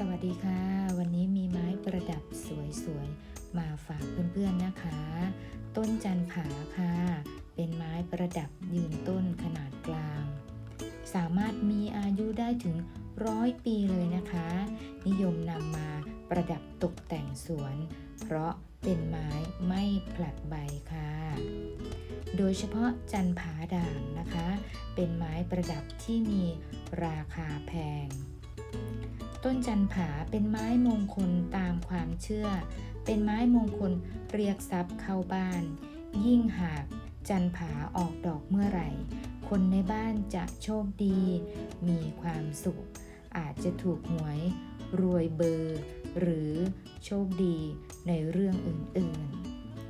สวัสดีค่ะ วันนี้มีไม้ประดับสวยๆ มาฝากเพื่อนๆนะคะ ต้นจันผาค่ะ เป็นไม้ประดับยืนต้นขนาดกลาง สามารถมีอายุได้ถึงร้อยปีเลยนะคะ นิยมนำมาประดับตกแต่งสวน เพราะเป็นไม้ไม่ผลัดใบค่ะ โดยเฉพาะจันผาด่างนะคะ เป็นไม้ประดับที่มีราคาแพง ต้นจันผาเป็นไม้มงคลตามความเชื่อ เป็นไม้มงคลเรียกทรัพย์เข้าบ้าน ยิ่งหากจันผาออกดอกเมื่อไหร่ คนในบ้านจะโชคดี มีความสุข อาจจะถูกหวย รวยเบอร์ หรือโชคดีในเรื่องอื่น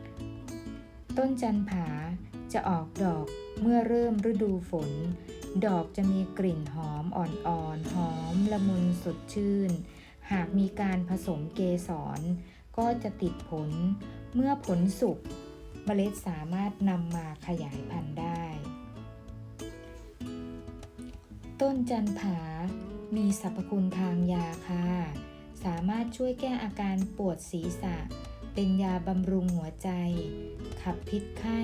ๆ ต้นจันผาจะออกดอกเมื่อเริ่มฤดูฝน ดอกจะมีกลิ่นหอมอ่อนๆ หอมละมุนสดชื่น หากมีการผสมเกสร ก็จะติดผล เมื่อผลสุกเมล็ดสามารถนำมาขยายพันธุ์ได้ ต้นจันผา มีสรรพคุณทางยาค่ะ สามารถช่วยแก้อาการปวดศีรษะ เป็นยาบำรุงหัวใจ ขับพิษไข้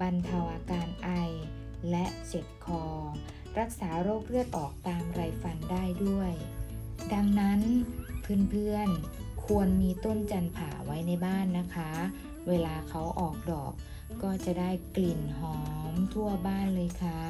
บรรเทาอาการไอ และเจ็บคอ รักษาโรคเลือดออกตามไรฟันได้ด้วย ดังนั้นเพื่อนๆควรมีต้นจันผาไว้ในบ้านนะคะ เวลาเขาออกดอกก็จะได้กลิ่นหอมทั่วบ้านเลยค่ะ